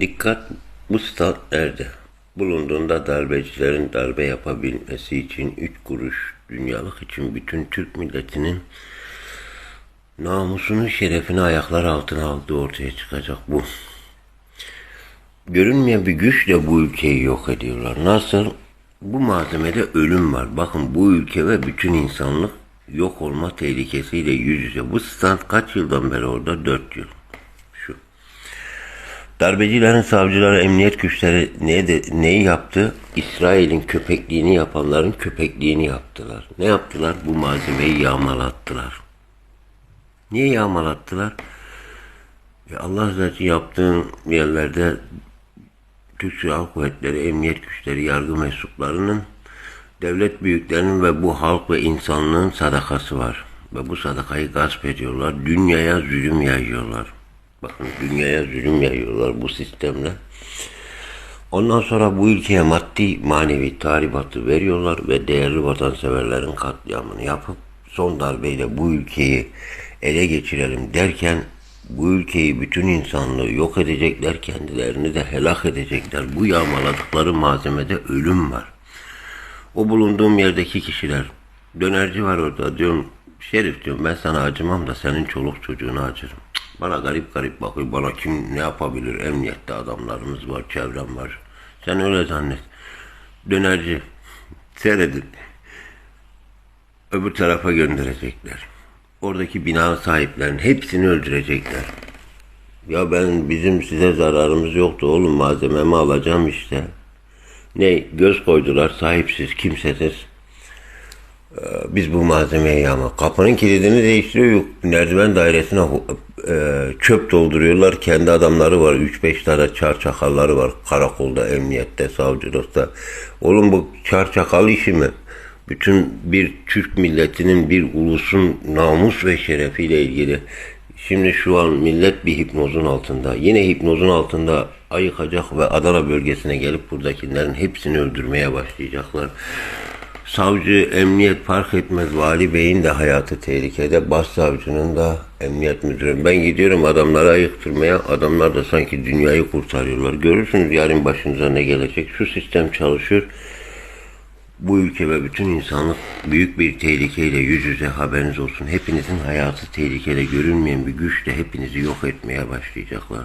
Dikkat bu stat nerede? Bulunduğunda darbecilerin darbe yapabilmesi için üç kuruş dünyalık için bütün Türk milletinin namusunu, şerefini ayaklar altına aldığı ortaya çıkacak bu. Görünmeyen bir güçle bu ülkeyi yok ediyorlar. Nasıl? Bu malzemede ölüm var. Bakın bu ülke ve bütün insanlık yok olma tehlikesiyle yüz yüze. Bu stand kaç yıldan beri orada? Dört yıl. Darbecilerin, savcıları, emniyet güçleri ne de, neyi yaptı? İsrail'in köpekliğini yapanların köpekliğini yaptılar. Ne yaptılar? Bu malzemeyi yağmalattılar. Niye yağmalattılar? Ya Allah zaten yaptığın yerlerde Türk Silahlı Kuvvetleri, emniyet güçleri, yargı mensuplarının, devlet büyüklerinin ve bu halk ve insanlığın sadakası var. Ve bu sadakayı gasp ediyorlar. Dünyaya zulüm yayıyorlar. Bakın dünyaya zulüm yayıyorlar bu sistemle. Ondan sonra bu ülkeye maddi manevi tahribatı veriyorlar ve değerli vatanseverlerin katliamını yapıp son darbeyle bu ülkeyi ele geçirelim derken bu ülkeyi bütün insanlığı yok edecekler, kendilerini de helak edecekler. Bu yağmaladıkları malzemede ölüm var. O bulunduğum yerdeki kişiler, dönerci var orada diyorum, Şerif diyorum ben sana acımam da senin çoluk çocuğuna acırım. Bana garip garip bakıyor, bana kim ne yapabilir, emniyette adamlarımız var, çevrem var. Sen öyle zannet. Dönerci, seyredin. Öbür tarafa gönderecekler. Oradaki bina sahiplerinin hepsini öldürecekler. Ya ben bizim size zararımız yoktu oğlum malzememi alacağım işte. Ne göz koydular sahipsiz kimsesiz. Ee, Biz bu malzemeyi yağma. Kapının kilidini değiştiriyor. Merdiven dairesine e, çöp dolduruyorlar. Kendi adamları var. 3-5 tane çar çakalları var. Karakolda, emniyette, savcılıkta. Oğlum bu çar çakal işi mi? Bütün bir Türk milletinin, bir ulusun namus ve şerefiyle ilgili. Şimdi şu an millet bir hipnozun altında. Yine hipnozun altında ayıkacak ve Adana bölgesine gelip buradakilerin hepsini öldürmeye başlayacaklar. Savcı, emniyet fark etmez. Vali Bey'in de hayatı tehlikede. Başsavcının da, emniyet müdürü. Ben gidiyorum adamları ayıktırmaya. Adamlar da sanki dünyayı kurtarıyorlar. Görürsünüz yarın başınıza ne gelecek. Şu sistem çalışıyor. Bu ülke ve bütün insanlık büyük bir tehlikeyle yüz yüze haberiniz olsun. Hepinizin hayatı tehlikede görünmeyen bir güçle hepinizi yok etmeye başlayacaklar.